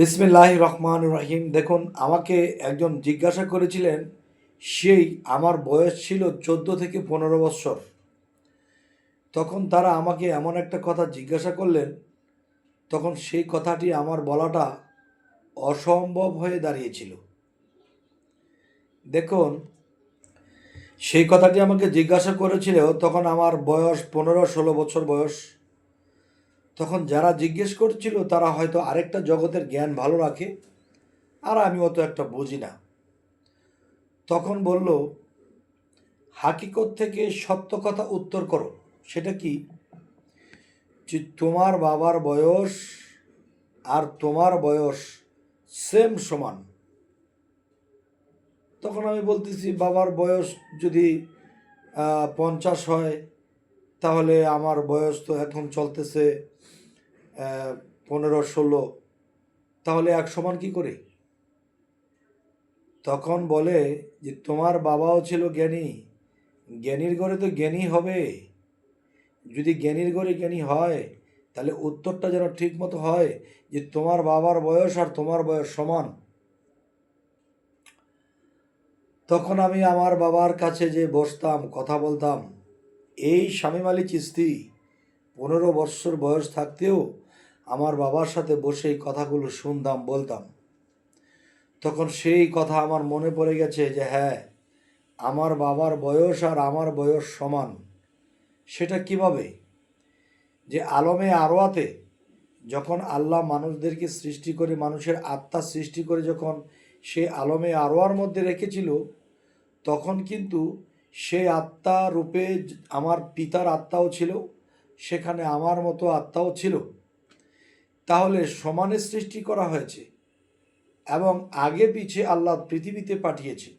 বিসমিল্লাহ রহমান রহিম। দেখুন, আমাকে একজন জিজ্ঞাসা করেছিলেন, সেই আমার বয়স ছিল চোদ্দ থেকে পনেরো বৎসর? তখন তারা আমাকে এমন একটা কথা জিজ্ঞাসা করলেন, তখন সেই কথাটি আমার বলাটা অসম্ভব হয়ে দাঁড়িয়েছিল। দেখুন, সেই কথাটি আমাকে জিজ্ঞাসা করেছিল, তখন আমার বয়স পনেরো ষোলো বছর বয়স। তখন যারা জিজ্ঞেস করছিল, তারা হয়তো আরেকটা জগতের জ্ঞান ভালো রাখে, আর আমি অত একটা বুঝি না। তখন বলল, হাকিকত থেকে সত্য কথা উত্তর করো। সেটা কি? যে তোমার বাবার বয়স আর তোমার বয়স সেম সমান। তখন আমি বলতেছি, বাবার বয়স যদি পঞ্চাশ হয় তাহলে আমার বয়স তো এখন চলতেছে পনেরো, ষোলো। তাহলে এক সমান কি করে? তখন বলে যে, তোমার বাবাও ছিল জ্ঞানী। জ্ঞানীর ঘরে তো জ্ঞানী হবে। যদি জ্ঞানীর ঘরে জ্ঞানী হয়, তাহলে উত্তরটা যেন ঠিক মতো হয় যে, তোমার বাবার বয়স আর তোমার বয়স সমান। তখন আমি আমার বাবার কাছে যে বসতাম, কথা বলতাম এই শামীম আলী চিস্তি পনেরো বৎসর বয়স থাকতেও আমার বাবার সাথে বসে এই কথাগুলো শুনতাম, বলতাম। তখন সেই কথা আমার মনে পড়ে গেছে যে হ্যাঁ আমার বাবার বয়স আর আমার বয়স সমান। সেটা কীভাবে? যে আলমে আরোয়াতে যখন আল্লাহ মানুষদেরকে সৃষ্টি করে, মানুষের আত্মা সৃষ্টি করে যখন সে আলমে আরোয়ার মধ্যে রেখেছিল, তখন কিন্তু সেই আত্মা রূপে আমার পিতার আত্মাও ছিল, সেখানে আমার মতো আত্মাও ছিল। তাহলে সমানে সৃষ্টি করা হয়েছে এবং আগে পিছে আল্লাহ পৃথিবীতে পাঠিয়েছে।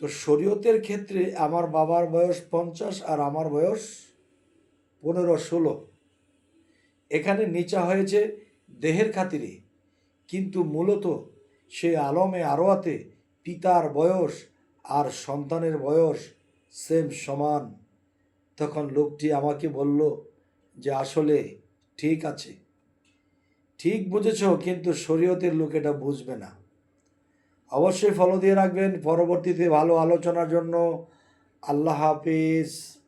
তো শরীয়তের ক্ষেত্রে আমার বাবার বয়স পঞ্চাশ আর আমার বয়স পনেরো ষোলো। এখানে নিচা হয়েছে দেহের খাতিরে, কিন্তু মূলত সে আলমে আরোয়াতে পিতার বয়স আর সন্তানের বয়স সেম সমান। তখন লোকটি আমাকে বলল যে, আসলে ঠিক আছে। ঠিক বুঝেছ, কিন্তু শরীয়তের লোক এটা বুঝবে না। অবশ্যই ফলো দিয়ে রাখবেন। পরবর্তীতে ভালো আলোচনার জন্য আল্লাহ হাফিজ।